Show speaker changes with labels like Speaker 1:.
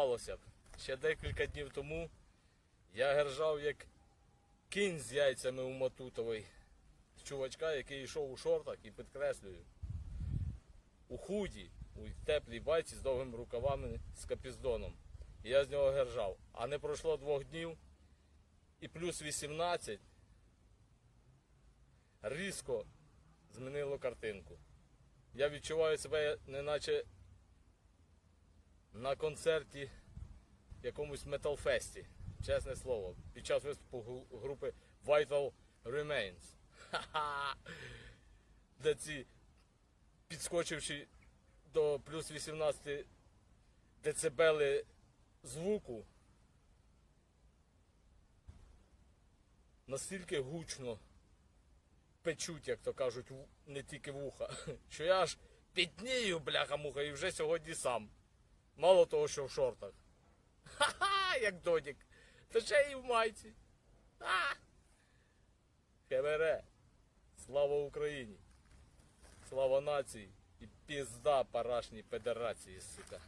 Speaker 1: хотілося б. Ще декілька днів тому я гержав як кінь з яйцями у Матутовий. Чувачка, який йшов у шортах і підкреслюю. У худі, у теплій байці з довгими рукавами з капіздоном. І я з нього гержав. А не пройшло двох днів і плюс 18 різко змінило картинку. Я відчуваю себе неначе на концерті якомусь металфесті. Чесне слово. Під час виступу групи Vital Remains. Ха-ха! Де ці, підскочивши до плюс 18 децибели звуку, настільки гучно печуть, як то кажуть, не тільки вуха, що я аж пітнію, бляха-муха, і вже сьогодні сам. Мало того, що в шортах. Ха-ха, як додік. Та ще і в майці. А! Хевере. Слава Україні! Слава нації і пізда парашній федерації, сука.